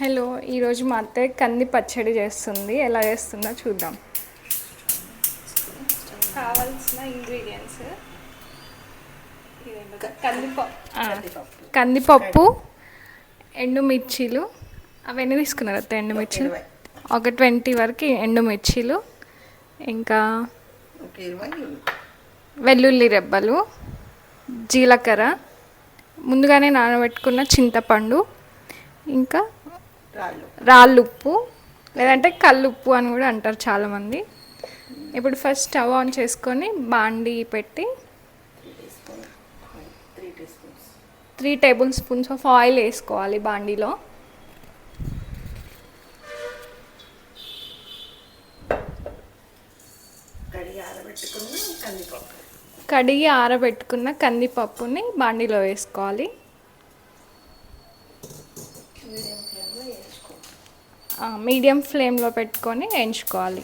Hello ఈరోజు మా అత్తయ్య కంది పచ్చడి చేస్తుంది. ఎలా చేస్తుందో చూద్దాం. కావాల్సిన ఇంగ్రీడియంట్స్ కందిపప్పు. కందిపప్పు ఎండుమిర్చీలు. అవన్నీ తీసుకున్నారు అత్త ఎండుమిర్చీలు. ఒక ట్వంటీ వరకు ఎండుమిర్చీలు. ఇంకా వెల్లుల్లి రెబ్బలు జీలకర్ర ముందుగానే నానబెట్టుకున్న చింతపండు ఇంకా రాళ్ళు. రాళ్ళుప్పు లేదంటే కల్లుప్పు అని కూడా అంటారు చాలామంది. ఇప్పుడు ఫస్ట్ స్టవ్ ఆన్ చేసుకొని బాండి పెట్టి three tablespoons of oil వేసుకోవాలి బాండీలో. కడిగి ఆరబెట్టుకున్న కందిపప్పుని బాండీలో వేసుకోవాలి మీడియం ఫ్లేమ్లో వేసుకో ఆ, మీడియం ఫ్లేమ్లో పెట్టుకొని వేయించుకోవాలి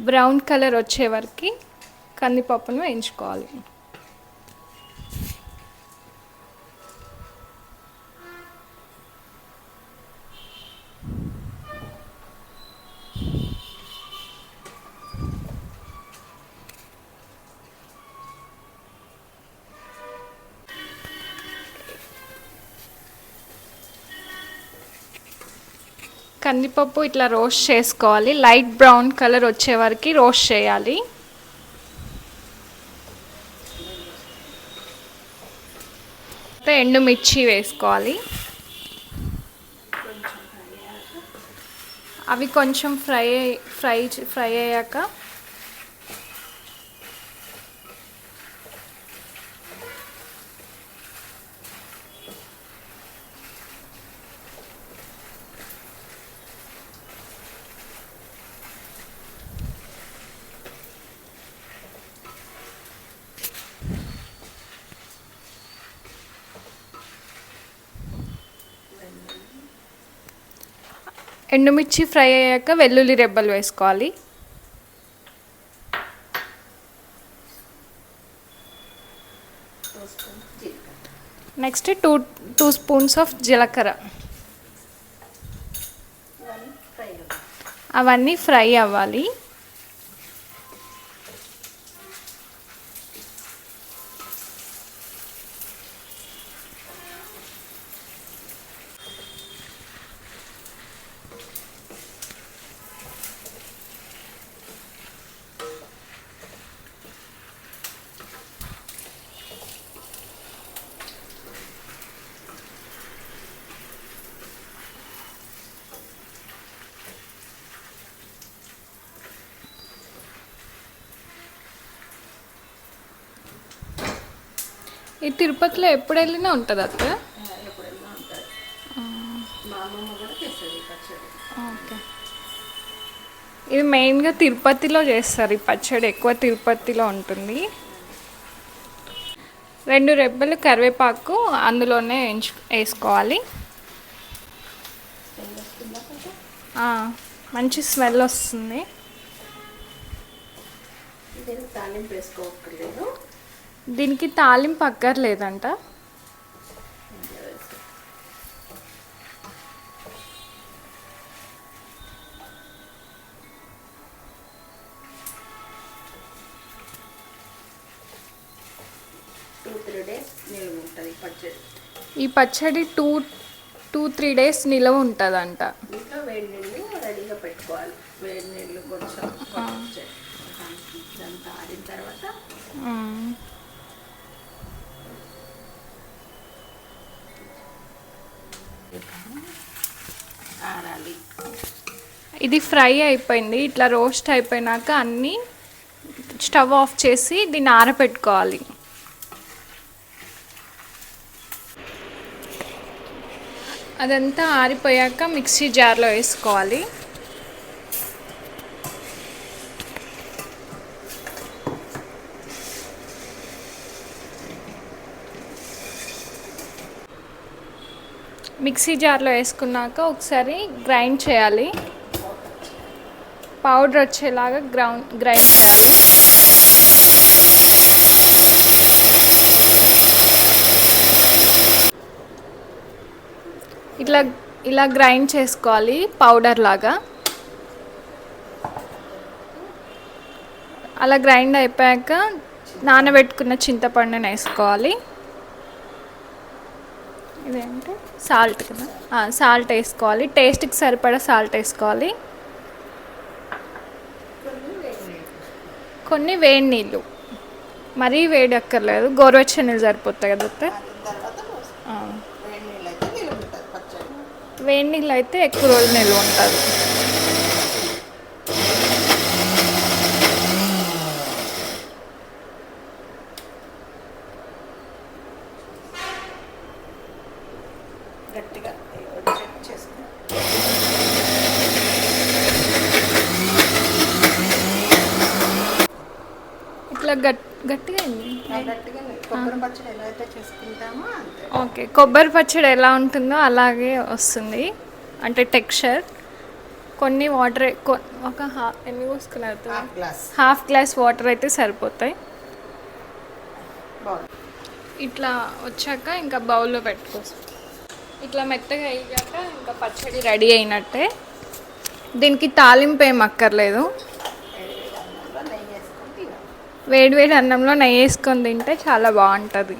బ్రౌన్ కలర్ వచ్చే వరకు కందిపప్పును వేయించుకోవాలి కందిపప్పు ఇట్లా రోస్ట్ చేసుకోవాలి. లైట్ బ్రౌన్ కలర్ వచ్చే వరకు రోస్ట్ చేయాలి. ఎండుమిర్చి వేసుకోవాలి. అవి కొంచెం ఫ్రై ఫ్రై ఫ్రై అయ్యాక ఎండుమిర్చి ఫ్రై అయ్యాక వెల్లుల్లి రెబ్బలు వేసుకోవాలి. Next two two spoons of జీలకర్ర. అవన్నీ ఫ్రై అవ్వాలి. ఈ తిరుపతిలో ఎప్పుడు వెళ్ళినా ఉంటుంది. అత్త ఓకే. ఇది మెయిన్గా తిరుపతిలో చేస్తారు ఈ పచ్చడి ఎక్కువ తిరుపతిలో ఉంటుంది. రెండు రెబ్బలు కరివేపాకు అందులోనే ఎంచు వేసుకోవాలి. మంచి స్మెల్ వస్తుంది. తాలింపు వేసుకోవట్లేదు దీనికి తాలింపు అక్కర్లేదంట ఇందులో వేసుకో. టూ త్రీ డేస్ నిల్వ ఉంటుంది పచ్చడి. ఈ పచ్చడి టూ టూ త్రీ డేస్ నిలవ ఉంటుందంట. రెడీగా పెట్టుకోవాలి. వేడి నీళ్ళు కొంచెం పచ్చడి. ఇదంతా ఆరిన తర్వాత ఇది ఫ్రై అయిపోయింది. ఇట్లా రోస్ట్ అయిపోయినాక అన్నీ స్టవ్ ఆఫ్ చేసి దీన్ని ఆరబెట్టుకోవాలి అదంతా ఆరిపోయాక మిక్సీ జార్లో వేసుకోవాలి. మిక్సీ జార్లో వేసుకున్నాక ఒకసారి గ్రైండ్ చేయాలి. పౌడర్ వచ్చేలాగా గ్రౌండ్ గ్రైండ్ చేయాలి. ఇట్లా ఇలా గ్రైండ్ చేసుకోవాలి పౌడర్ లాగా. అలా గ్రైండ్ అయిపోయాక నానబెట్టుకున్న చింతపండుని వేసుకోవాలి. ఇదేంటి? సాల్ట్ కదా. సాల్ట్ వేసుకోవాలి. టేస్ట్కి సరిపడా సాల్ట్ వేసుకోవాలి. కొన్ని వేడి నీళ్ళు. మరీ వేడి అక్కర్లేదు. గోరువెచ్చని నీళ్ళు సరిపోతాయి కదా వేడి నీళ్ళు అయితే ఎక్కువ రోజులు నిల్వ ఉంటుంది. ఇట్లా గట్ గట్టిగా ఓకే కొబ్బరి పచ్చడి ఎలా ఉంటుందో అలాగే వస్తుంది. అంటే టెక్స్చర్. కొన్ని వాటర్ ఒక హా ఎన్ని పోసుకున్నారు half glass. Half glass water అయితే సరిపోతాయి. ఇట్లా వచ్చాక ఇంకా బౌల్లో పెట్టుకోవచ్చు. ఇట్లా మెత్తగా అయ్యాక ఇంకా పచ్చడి రెడీ అయినట్టే. దీనికి తాలింపు ఏం అక్కర్లేదు. వేడి వేడి అన్నంలో నెయ్యి వేసుకొని అన్నంలో నెయ్యి వేసుకొని తింటే చాలా బాగుంటుంది.